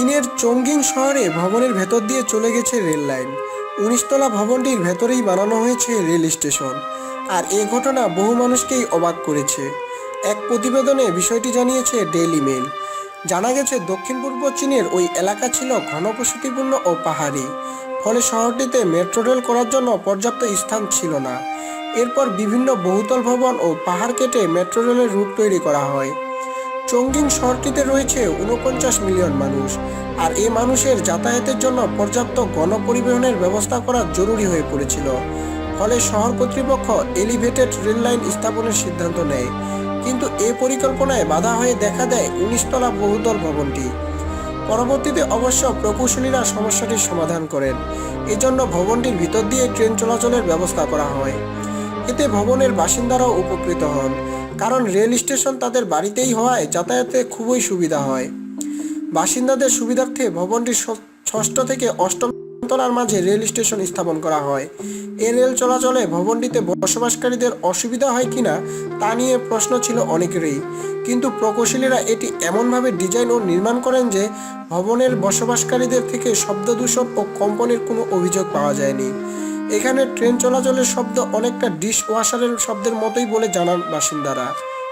চীনের চংগিং শহরে ভবনের ভেতর দিয়ে চলে গেছে রেল লাইন। উনিশতলা ভবনটির ভেতরেই বানানো হয়েছে রেল স্টেশন। আর এ ঘটনা বহু মানুষকেই অবাক করেছে। এক প্রতিবেদনে বিষয়টি জানিয়েছে ডেইলি মেল জানা গেছে, দক্ষিণ পূর্ব চীনের ওই এলাকা ছিল ঘনবসতিপূর্ণ ও পাহাড়ি। ফলে শহরটিতে মেট্রো রেল করার জন্য পর্যাপ্ত স্থান ছিল না। এরপর বিভিন্ন বহুতল ভবন ও পাহাড় কেটে মেট্রো রেলের রুট তৈরি করা হয়। চংগিং শহরটিতে রয়েছে উনপঞ্চাশ মিলিয়ন মানুষ। আর এই মানুষের যাতায়াতের জন্য পর্যাপ্ত গণপরিবহনের ব্যবস্থা করা জরুরি হয়ে পড়েছিল। ফলে শহর কর্তৃপক্ষ এলিভেটেড রেল লাইন স্থাপনের সিদ্ধান্ত নেয়। কিন্তু এ পরিকল্পনায় বাধা হয়ে দেখা দেয় উনিশতলা বহুতল ভবনটি। পরবর্তীতে অবশ্য প্রকৌশলীরা সমস্যাটির সমাধান করেন। এজন্য ভবনটির ভিতর দিয়ে ট্রেন চলাচলের ব্যবস্থা করা হয়। এতে ভবনের বাসিন্দারাও উপকৃত হন। কারণ রেল স্টেশন তাদের বাড়িতেই হওয়ায় যাতায়াতে খুবই সুবিধা হয়। বাসিন্দাদের সুবিধার্থে ভবনটির ষ- ষষ্ঠ থেকে অষ্টম তলার মাঝে রেল স্টেশন স্থাপন করা হয়। এ রেল চলাচলে ভবনটিতে বসবাসকারীদের অসুবিধা হয় কিনা তা নিয়ে প্রশ্ন ছিল অনেকেরই। কিন্তু প্রকৌশলীরা এটি এমনভাবে ডিজাইন ও নির্মাণ করেন যে ভবনের বসবাসকারীদের থেকে শব্দ দূষণ ও কম্পনের কোনো অভিযোগ পাওয়া যায়নি। এখানে ট্রেন চলাচলের শব্দ অনেকটা ডিশ ওয়াশারের শব্দের মতোই বলে জানান বাসিন্দারা।